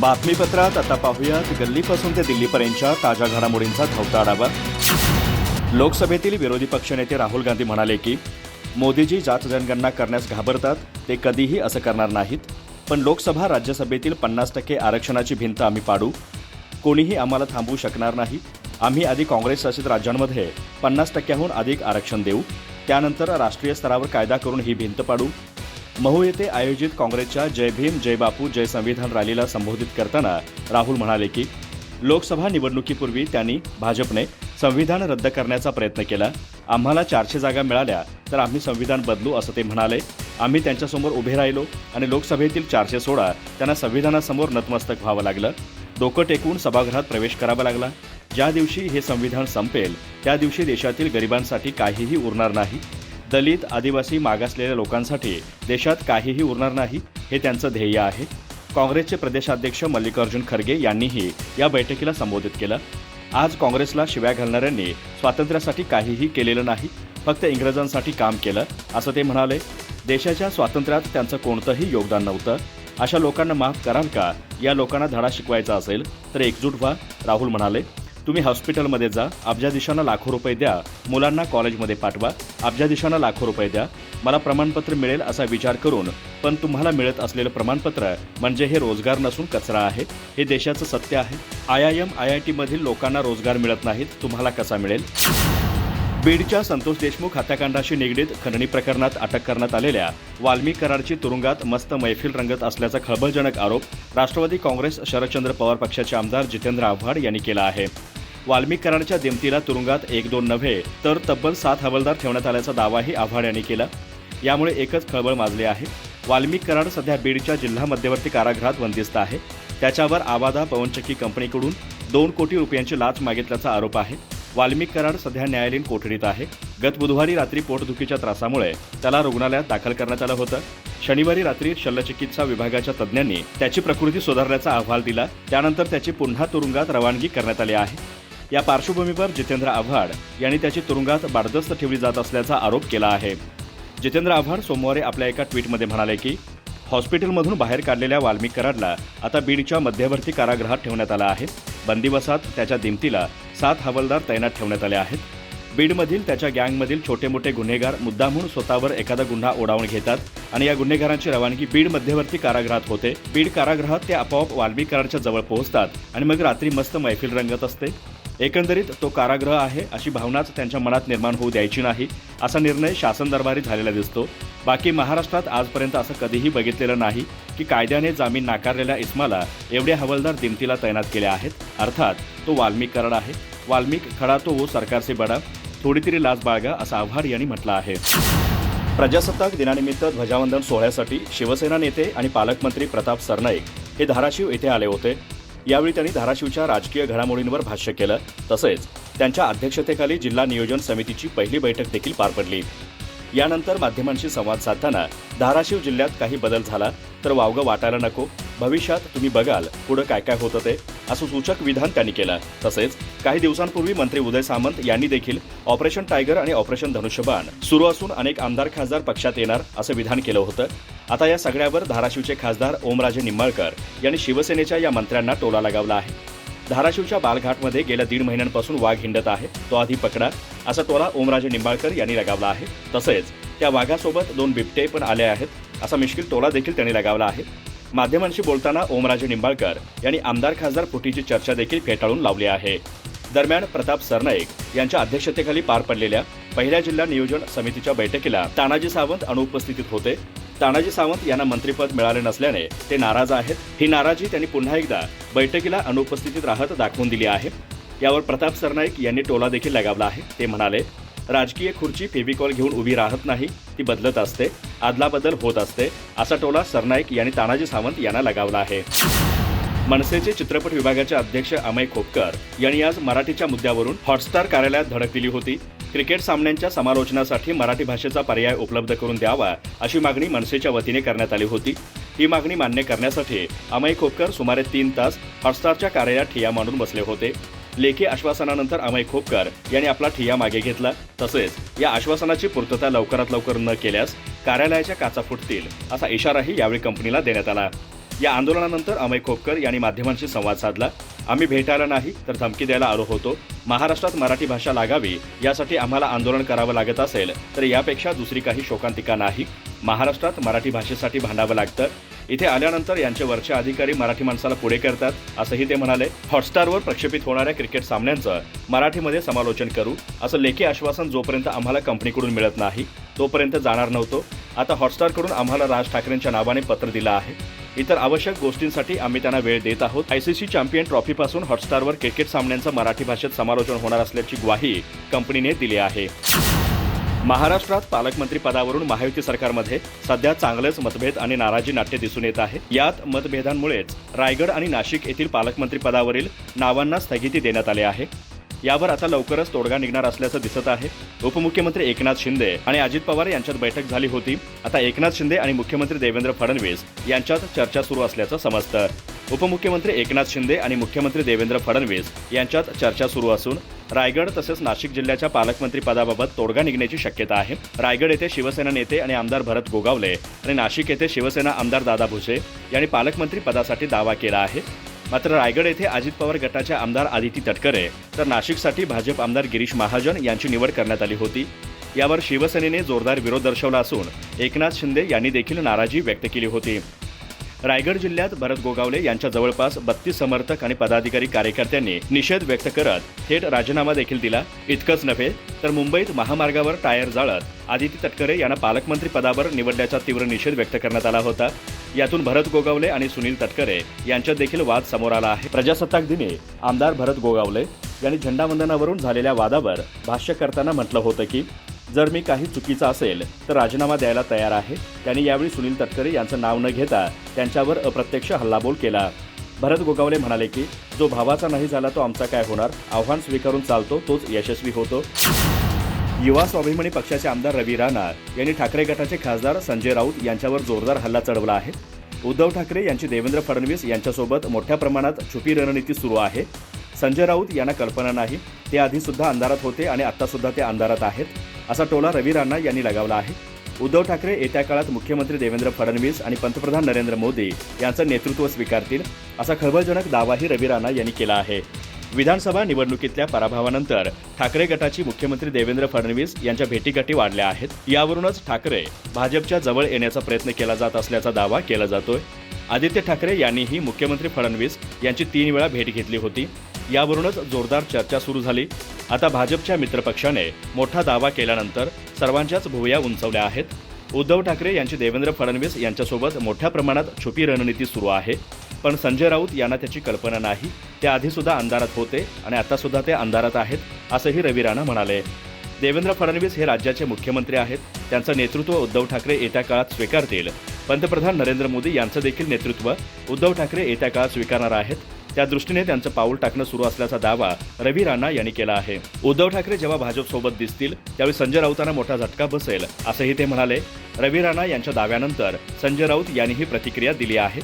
बातमीपत्रात आता पाहूयात. गल्लीपासून ते दिल्लीपर्यंतच्या ताज्या घडामोडींचा धावता आढावा. लोकसभेतील विरोधी पक्षनेते राहुल गांधी म्हणाले की मोदीजी जात जनगणना करण्यास घाबरतात ते कधीही असं करणार नाहीत. पण लोकसभा राज्यसभेतील पन्नास टक्के आरक्षणाची भिंत आम्ही पाडू. कोणीही आम्हाला थांबवू शकणार नाही. आम्ही आधी काँग्रेस शासित राज्यांमध्ये पन्नास टक्क्याहून अधिक आरक्षण देऊ. त्यानंतर राष्ट्रीय स्तरावर कायदा करून ही भिंत पाडू. महू येथे आयोजित काँग्रेसच्या जय भीम जय बापू जय संविधान रॅलीला संबोधित करताना राहुल म्हणाले की लोकसभा निवडणुकीपूर्वी त्यांनी भाजपने संविधान रद्द करण्याचा प्रयत्न केला. आम्हाला चारशे जागा मिळाल्या तर आम्ही संविधान बदलू असं ते म्हणाले. आम्ही त्यांच्यासमोर उभे राहिलो आणि लोकसभेतील चारशे सोळा त्यांना संविधानासमोर नतमस्तक व्हावं लागलं. डोकं टेकून सभागृहात प्रवेश करावा लागला. ज्या दिवशी हे संविधान संपेल त्या दिवशी देशातील गरिबांसाठी काहीही उरणार नाही. दलित आदिवासी मागासलेल्या लोकांसाठी देशात काहीही उरणार नाही हे त्यांचं ध्येय आहे. काँग्रेसचे प्रदेशाध्यक्ष मल्लिकार्जुन खरगे यांनीही या बैठकीला संबोधित केलं. आज काँग्रेसला शिव्या घालणाऱ्यांनी स्वातंत्र्यासाठी काहीही केलेलं नाही फक्त इंग्रजांसाठी काम केलं असं ते म्हणाले. देशाच्या स्वातंत्र्यात त्यांचं कोणतंही योगदान नव्हतं. अशा लोकांना माफ कराल का? या लोकांना धडा शिकवायचा असेल तर एकजूट व्हा राहुल म्हणाले. तुम्ही हॉस्पिटलमध्ये जा अब्जाधीशांना लाखो रुपये द्या मुलांना कॉलेजमध्ये पाठवा अब्जाधीशांना लाखो रुपये द्या. मला प्रमाणपत्र मिळेल असा विचार करून पण तुम्हाला मिळत असलेलं प्रमाणपत्र म्हणजे हे रोजगार नसून कचरा आहे हे देशाचं सत्य आहे. I I M I I टीमधील लोकांना रोजगार मिळत नाहीत तुम्हाला कसा मिळेल? बीडच्या संतोष देशमुख हत्याकांडाशी निगडीत खंडणी प्रकरणात अटक करण्यात आलेल्या वाल्मी कराडची तुरुंगात मस्त मैफिल रंगत असल्याचा खळबळजनक आरोप राष्ट्रवादी काँग्रेस शरदचंद्र पवार पक्षाचे आमदार जितेंद्र आव्हाड यांनी केला आहे. वाल्मिक कराडच्या दिमतीला तुरुंगात एक दोन नव्हे तर तब्बल सात हवालदार ठेवण्यात आल्याचा दावाही आव्हाड यांनी केला. यामुळे एकच खळबळ माजली आहे. वाल्मिक कराड सध्या बीडच्या जिल्हा मध्यवर्ती कारागृहात बंदिस्त आहे. त्याच्यावर आवादा पवनचक्की कंपनीकडून दोन कोटी रुपयांची लाच मागितल्याचा आरोप आहे. वाल्मिक कराड सध्या न्यायालयीन कोठडीत आहे. गत बुधवारी रात्री पोटदुखीच्या त्रासामुळे त्याला रुग्णालयात दाखल करण्यात आलं होतं. शनिवारी रात्री शल्यचिकित्सा विभागाच्या तज्ज्ञांनी त्याची प्रकृती सुधारण्याचा अहवाल दिला. त्यानंतर त्याची पुन्हा तुरुंगात रवानगी करण्यात आली आहे. या पार्श्वभूमीवर जितेंद्र आव्हाड यांनी त्याची तुरुंगात बारदस्त ठेवली जात असल्याचा आरोप केला आहे. जितेंद्र आव्हाड सोमवारी आपल्या एका ट्विटमध्ये म्हणाले की हॉस्पिटलमधून बाहेर काढलेल्या वाल्मिक कराडला आता बीडच्या मध्यवर्ती कारागृहात ठेवण्यात आला आहे. बंदिवसात त्याच्या दिमतीला सात हवालदार तैनात ठेवण्यात आले आहेत. बीडमधील त्याच्या गँगमधील छोटे मोठे गुन्हेगार मुद्दामून स्वतःवर एखादा गुन्हा ओढावून घेतात आणि या गुन्हेगारांची रवानगी बीड मध्यवर्ती कारागृहात होते. बीड कारागृहात ते आपोआप वाल्मिक कराडच्या जवळ पोहोचतात आणि मग रात्री मस्त मैफिल रंगत असते. एकंदरीत तो कारागृह आहे अशी भावनाच त्यांच्या मनात निर्माण होऊ द्यायची नाही असा निर्णय शासन दरबारी झालेला दिसतो. बाकी महाराष्ट्रात आजपर्यंत असं कधीही बघितलेलं नाही की कायद्याने जामीन नाकारलेल्या इस्माला एवढे हवालदार दिमतीला तैनात केले आहेत. अर्थात तो वाल्मिक कराड आहे. वाल्मिक खडा तो वो सरकारचे बडा. थोडी तरी लाज बाळगा असं आव्हाड यांनी म्हटलं आहे. प्रजासत्ताक दिनानिमित्त ध्वजावंदन सोहळ्यासाठी शिवसेना नेते आणि पालकमंत्री प्रताप सरनाईक हे धाराशिव येथे आले होते. यावेळी त्यांनी धाराशिवच्या राजकीय घडामोडींवर भाष्य केलं. तसेच त्यांच्या अध्यक्षतेखाली जिल्हा नियोजन समितीची पहिली बैठक देखील पार पडली. यानंतर माध्यमांशी संवाद साधताना धाराशिव जिल्ह्यात काही बदल झाला. तर वावगं वाटायला नको. भविष्यात तुम्ही बघाल पुढं काय काय होतं ते. असं सूचक विधान त्यांनी केलं. तसेच काही दिवसांपूर्वी मंत्री उदय सामंत यांनी देखील ऑपरेशन टायगर आणि ऑपरेशन धनुष्यबाण सुरू असून अनेक आमदार खासदार पक्षात येणार असं विधान केलं होतं. आता या सगळ्यावर धाराशिवचे खासदार ओमराजे निंबाळकर यांनी शिवसेनेच्या या मंत्र्यांना टोला लगावला आहे. धाराशिवच्या बालघाटमध्ये गेल्या दीड महिन्यांपासून वाघ हिंडत आहे. तो आधी पकडा असा टोला ओमराजे निंबाळकर यांनी लगावला आहे. तसेच त्या वाघासोबत दोन बिबटे पण आले आहेत. असा मिश्किल टोला देखील त्यांनी लगावला आहे. माध्यमांशी बोलताना ओमराजे निंबाळकर यांनी आमदार खासदार फुटीची चर्चा देखील फेटाळून लावली आहे. दरम्यान प्रताप सरनाईक यांच्या अध्यक्षतेखाली पार पडलेल्या पहिल्या जिल्हा नियोजन समितीच्या बैठकीला तानाजी सावंत अनुपस्थितीत होते. तानाजी सावंत यांना मंत्रिपद मिळाले नसल्याने ते नाराज आहेत. ही नाराजी त्यांनी पुन्हा एकदा बैठकीला अनुपस्थितीत राहत दाखवून दिली आहे. यावर प्रताप सरनाईक यांनी टोला देखील लगावला आहे. ते म्हणाले राजकीय खुर्ची फेविकॉल घेऊन उभी राहत नाही ती बदलत असते आदलाबदल होत असते असा टोला सरनाईक यांनी तानाजी सावंत यांना लगावला आहे. मनसेचे चित्रपट विभागाचे अध्यक्ष अमय खोपकर यांनी आज मराठीच्या मुद्द्यावरून हॉटस्टार कार्यालयात धडक दिली होती. क्रिकेट सामन्यांच्या समालोचनासाठी मराठी भाषेचा पर्याय उपलब्ध करून द्यावा अशी मागणी मनसेच्या वतीने करण्यात आली होती. ही मागणी मान्य करण्यासाठी अमय खोपकर सुमारे तीन तास हॉटस्टारच्या कार्यालयात ठिया मांडून बसले होते. लेखी आश्वासनानंतर अमय खोपकर यांनी आपला ठिया मागे घेतला. तसेच या आश्वासनाची पूर्तता लवकरात लवकर न केल्यास कार्यालयाच्या काचा फुटतील असा इशाराही यावेळी कंपनीला देण्यात आला. या आंदोलनानंतर अमय खोपकर यांनी माध्यमांशी संवाद साधला. आम्ही भेटायला नाही तर धमकी द्यायला आलो होतो. महाराष्ट्रात मराठी भाषा लागावी यासाठी आम्हाला आंदोलन करावं लागत असेल तर यापेक्षा दुसरी काही शोकांतिका नाही. महाराष्ट्रात मराठी भाषेसाठी भांडावं लागतं. इथे आल्यानंतर यांचे वरचे अधिकारी मराठी माणसाला पुढे करतात असंही ते म्हणाले. हॉटस्टारवर प्रक्षेपित होणाऱ्या क्रिकेट सामन्यांचं मराठीमध्ये समालोचन करू असं लेखी आश्वासन जोपर्यंत आम्हाला कंपनीकडून मिळत नाही तोपर्यंत जाणार नव्हतो. आता हॉटस्टारकडून आम्हाला राज ठाकरेंच्या नावाने पत्र दिलं आहे. इतर आवश्यक गोष्टींसाठी आम्ही त्यांना वेळ देत आहोत. आयसीसी चॅम्पियन ट्रॉफीपासून हॉटस्टारवर क्रिकेट सामन्यांचं मराठी भाषेत समालोचन होणार असल्याची ग्वाही कंपनीने दिली आहे. महाराष्ट्रात पालकमंत्री पदावरून महायुती सरकारमध्ये सध्या चांगलेच मतभेद आणि नाराजी नाट्य दिसून येत आहे. यात मतभेदांमुळेच रायगड आणि नाशिक येथील पालकमंत्री पदावरील नावांना स्थगिती देण्यात आली आहे. यावर आता लवकरच तोडगा निघणार असल्याचं दिसत आहे. उपमुख्यमंत्री एकनाथ शिंदे आणि अजित पवार यांच्यात बैठक झाली होती. आता एकनाथ शिंदे आणि मुख्यमंत्री देवेंद्र फडणवीस यांच्यात चर्चा सुरू असल्याचं समजतं. उपमुख्यमंत्री एकनाथ शिंदे आणि मुख्यमंत्री देवेंद्र फडणवीस यांच्यात चर्चा सुरू असून रायगड तसेच नाशिक जिल्ह्याच्या पालकमंत्री पदाबाबत तोडगा निघण्याची शक्यता आहे. रायगड येथे शिवसेना नेते आणि आमदार भरत गोगावले आणि नाशिक येथे शिवसेना आमदार दादा भुसे यांनी पालकमंत्री पदासाठी दावा केला आहे. मात्र रायगड येथे अजित पवार गटाच्या आमदार आदिती तटकरे तर नाशिकसाठी भाजप आमदार गिरीश महाजन यांची निवड करण्यात आली होती. यावर शिवसेनेने जोरदार विरोध दर्शवला असून एकनाथ शिंदे यांनी देखील नाराजी व्यक्त केली होती. रायगड जिल्ह्यात भरत गोगावले यांच्या जवळपास बत्तीस समर्थक आणि पदाधिकारी कार्यकर्त्यांनी निषेध व्यक्त करत थेट राजीनामा देखील दिला. इतकंच नव्हे तर मुंबईत महामार्गावर टायर जाळत आदिती तटकरे यांना पालकमंत्री पदावर निवडण्याचा तीव्र निषेध व्यक्त करण्यात आला होता. यातून भरत गोगावले आणि सुनील तटकरे यांच्यात देखील वाद समोर आला आहे. प्रजासत्ताक दिनी आमदार भरत गोगावले यांनी झेंडावंदनावरून झालेल्या वादावर भाष्य करताना म्हटलं होतं की जर मी काही चुकीचं असेल तर राजीनामा द्यायला तयार आहे. त्यांनी यावेळी सुनील तटकरे यांचं नाव न घेता त्यांच्यावर अप्रत्यक्ष हल्लाबोल केला. भरत गोगावले म्हणाले की जो भावाचा नाही झाला तो आमचा काय होणार? आव्हान स्वीकारून चालतो तोच यशस्वी होतो. युवा स्वाभिमानी पक्षाचे आमदार रवी राणा यांनी ठाकरे गटाचे खासदार संजय राऊत यांच्यावर जोरदार हल्ला चढवला आहे. उद्धव ठाकरे यांची देवेंद्र फडणवीस यांच्यासोबत मोठ्या प्रमाणात छुपी रणनीती सुरू आहे. संजय राऊत यांना कल्पना नाही. ते आधी सुद्धा अंधारात होते आणि आता सुद्धा ते अंधारात आहेत. असा टोला रवी राणा यांनी लगावला आहे. उद्धव ठाकरे येत्या काळात मुख्यमंत्री देवेंद्र फडणवीस आणि पंतप्रधान नरेंद्र मोदी यांचं नेतृत्व स्वीकारतील असा खळबळजनक दावाही रवी राणा यांनी केला आहे. विधानसभा निवडणुकीतल्या पराभवानंतर ठाकरे गटाची मुख्यमंत्री देवेंद्र फडणवीस यांच्या भेटीगाठी वाढल्या आहेत. यावरूनच ठाकरे भाजपच्या जवळ येण्याचा प्रयत्न केला जात असल्याचा दावा केला जातोय. आदित्य ठाकरे यांनीही मुख्यमंत्री फडणवीस यांची तीन वेळा भेट घेतली होती. यावरूनच जोरदार चर्चा सुरू झाली. आता भाजपच्या मित्रपक्षाने मोठा दावा केल्यानंतर सर्वांच्याच भुवया उंचवल्या आहेत. उद्धव ठाकरे यांची देवेंद्र फडणवीस यांच्यासोबत मोठ्या प्रमाणात छुपी रणनीती सुरू आहे. पण संजय राऊत यांना त्याची कल्पना नाही. ते आधीसुद्धा अंधारात होते आणि आतासुद्धा ते अंधारात आहेत असंही रवी राणा म्हणाले. देवेंद्र फडणवीस हे राज्याचे मुख्यमंत्री आहेत. त्यांचं नेतृत्व उद्धव ठाकरे येत्या काळात स्वीकारतील. पंतप्रधान नरेंद्र मोदी यांचं देखील नेतृत्व उद्धव ठाकरे येत्या काळात स्वीकारणार आहेत. त्या दृष्टीने त्यांचं पाऊल टाकणं सुरू असल्याचा दावा रवी राणा यांनी केला आहे. उद्धव ठाकरे जेव्हा भाजपसोबत दिसतील त्यावेळी संजय राऊतांना मोठा झटका बसेल असंही ते म्हणाले. रवी राणा यांच्या दाव्यानंतर संजय राऊत यांनी ही प्रतिक्रिया दिली आहे.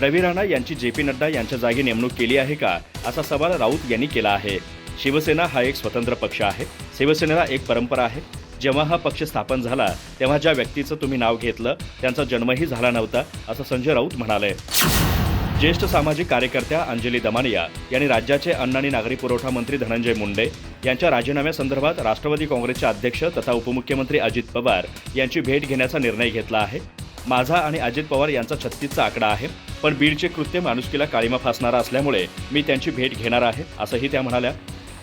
रवी राणा यांची जे पी नड्डा यांच्या जागी नेमणूक केली आहे का असा सवाल राऊत यांनी केला आहे. शिवसेना हा एक स्वतंत्र पक्ष आहे. शिवसेनेला एक परंपरा आहे. जेव्हा हा पक्ष स्थापन झाला तेव्हा ज्या व्यक्तीचं तुम्ही नाव घेतलं त्यांचा जन्मही झाला नव्हता असं संजय राऊत म्हणाले. ज्येष्ठ सामाजिक कार्यकर्त्या अंजली दमानिया यांनी राज्याचे अन्न आणि नागरी पुरवठा मंत्री धनंजय मुंडे यांच्या राजीनाम्यासंदर्भात राष्ट्रवादी काँग्रेसचे अध्यक्ष तथा उपमुख्यमंत्री अजित पवार यांची भेट घेण्याचा निर्णय घेतला आहे. माझा आणि अजित पवार यांचा छत्तीसचा आकडा आहे पण बीडचे कृत्य माणुसकीला काळीमा फासणारा असल्यामुळे मी त्यांची भेट घेणार आहे असंही त्या म्हणाल्या.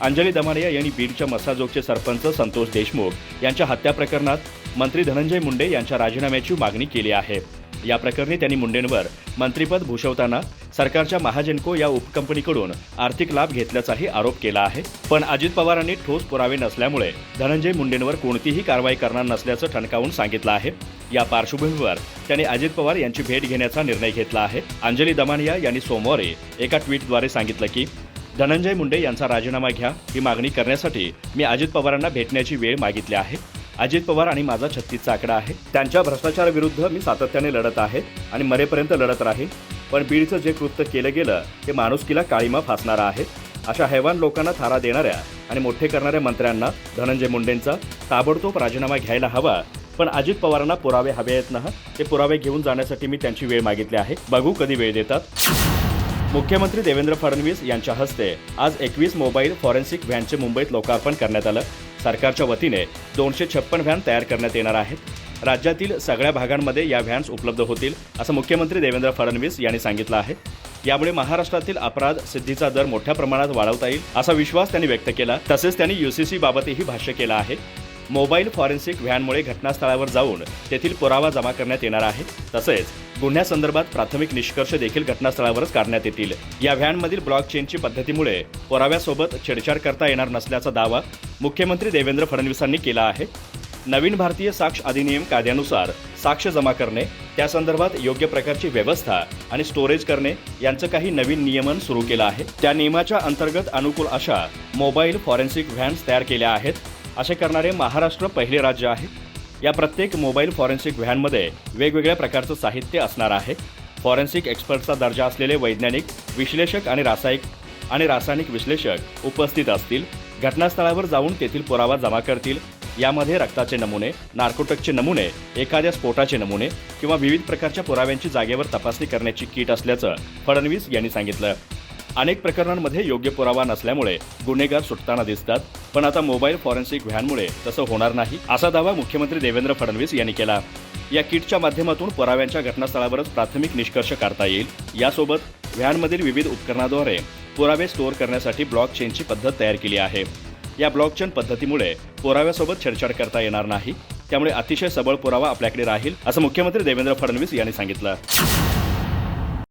अंजली दमानिया यांनी बीडच्या मसाजोगचे सरपंच संतोष देशमुख यांच्या हत्या प्रकरणात मंत्री धनंजय मुंडे यांच्या राजीनाम्याची मागणी केली आहे. या प्रकरणी त्यांनी मुंडेंवर मंत्रीपद भूषवताना सरकारच्या महाजनको या उपकंपनीकडून आर्थिक लाभ घेतल्याचाही आरोप केला आहे. पण अजित पवारांनी ठोस पुरावे नसल्यामुळे धनंजय मुंडेंवर कोणतीही कारवाई करणार नसल्याचं ठणकावून सांगितलं आहे. या पार्श्वभूमीवर त्यांनी अजित पवार यांची भेट घेण्याचा निर्णय घेतला आहे. अंजली दमानिया यांनी सोमवारी एका ट्विटद्वारे सांगितलं की धनंजय मुंडे यांचा राजीनामा घ्या. ही मागणी करण्यासाठी मी अजित पवारांना भेटण्याची वेळ मागितली आहे. अजित पवार आणि माझा छत्तीसचा आकडा आहे. त्यांच्या भ्रष्टाचाराविरुद्ध मी सातत्याने लढत आहे आणि मरेपर्यंत लढत राहील पण बीडचं जे कृत्य केलं गेलं ते माणुसकीला काळीमा फासणारं आहे. अशा हैवान लोकांना थारा देणाऱ्या आणि मोठे करणाऱ्या मंत्र्यांना धनंजय मुंडेंचा ताबडतोब राजीनामा घ्यायला हवा. पण अजित पवारांना पुरावे हवे आहेत ना? ते पुरावे घेऊन जाण्यासाठी मी त्यांची वेळ मागितली आहे. बघू कधी वेळ देतात. मुख्यमंत्री देवेंद्र फडणवीस यांच्या हस्ते आज एकवीस मोबाईल फॉरेन्सिक व्हॅनचे मुंबईत लोकार्पण करण्यात आलं. सरकारच्या वतीने दोनशे छप्पन व्हॅन तयार करण्यात येणार आहेत. राज्यातील सगळ्या भागांमध्ये या व्हॅन्स उपलब्ध होतील असं मुख्यमंत्री देवेंद्र फडणवीस यांनी सांगितलं आहे. यामुळे महाराष्ट्रातील अपराध सिद्धीचा दर मोठ्या प्रमाणात वाढवता येईल असा विश्वास त्यांनी व्यक्त केला. तसेच त्यांनी युसीसी बाबतही भाष्य केलं आहे. मोबाईल फॉरेन्सिक व्हॅनमुळे घटनास्थळावर जाऊन तेथील पुरावा जमा करण्यात येणार आहे. तसेच गुन्ह्यासंदर्भात प्राथमिक निष्कर्ष देखील घटनास्थळावरच काढण्यात येतील. या व्हॅनमधील ब्लॉक चेनची पद्धतीमुळे पुराव्यासोबत छेडछाड करता येणार नसल्याचा दावा मुख्यमंत्री देवेंद्र फडणवीसांनी केला आहे. नवीन भारतीय साक्ष अधिनियम कायद्यानुसार साक्ष जमा करणे त्यासंदर्भात योग्य प्रकारची व्यवस्था आणि स्टोरेज करणे यांचं काही नवीन नियमन सुरू केलं आहे. त्या नियमाच्या अंतर्गत अनुकूल अशा मोबाईल फॉरेन्सिक व्हॅन्स तयार केल्या आहेत. असे करणारे महाराष्ट्र पहिले राज्य आहे. या प्रत्येक मोबाईल फॉरेन्सिक व्हॅनमध्ये वेगवेगळ्या प्रकारचं साहित्य असणार आहे. फॉरेन्सिक एक्सपर्टचा दर्जा असलेले वैज्ञानिक विश्लेषक आणि रासायनिक आणि रासायनिक विश्लेषक उपस्थित असतील. घटनास्थळावर जाऊन तेथील पुरावा जमा करतील. यामध्ये रक्ताचे नमुने नार्कोटकचे नमुने एखाद्या स्फोटाचे नमुने किंवा विविध प्रकारच्या पुराव्यांची जागेवर तपासणी करण्याची किट असल्याचं फडणवीस यांनी सांगितलं. अनेक प्रकरणांमध्ये योग्य पुरावा नसल्यामुळे गुन्हेगार सुटताना दिसतात पण आता मोबाईल फॉरेन्सिक व्हॅनमुळे तसं होणार नाही असा दावा मुख्यमंत्री देवेंद्र फडणवीस यांनी केला. या किटच्या माध्यमातून पुराव्यांच्या घटनास्थळावरच प्राथमिक निष्कर्ष काढता येईल. यासोबत व्हॅनमधील विविध उपकरणाद्वारे पुरावे स्टोअर करण्यासाठी ब्लॉक चेनची पद्धत तयार केली आहे. या ब्लॉकचेन पद्धतीमुळे पुराव्यासोबत छेडछाड करता येणार नाही. त्यामुळे अतिशय सबळ पुरावा आपल्याकडे राहील असं मुख्यमंत्री देवेंद्र फडणवीस यांनी सांगितलं.